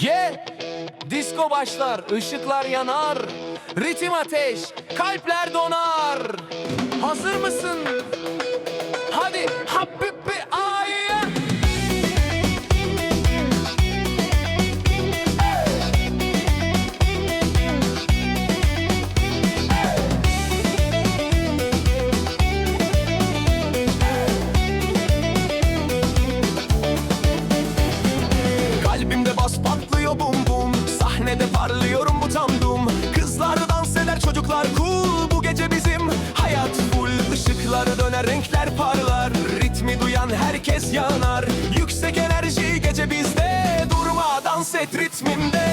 Ye! Yeah! Disko başlar, ışıklar yanar. Ritim ateş, kalpler donar. Hazır mısın? Dağlar döner renkler parlar. Ritmi duyan herkes yanar. Yüksek enerji gece bizde. Durma dans et ritmimde.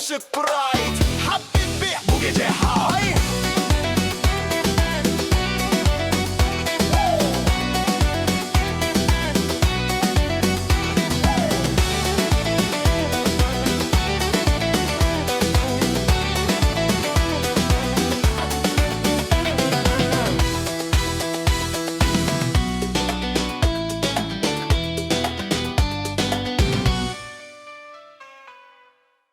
Aşık Pride. Habibi bu gece high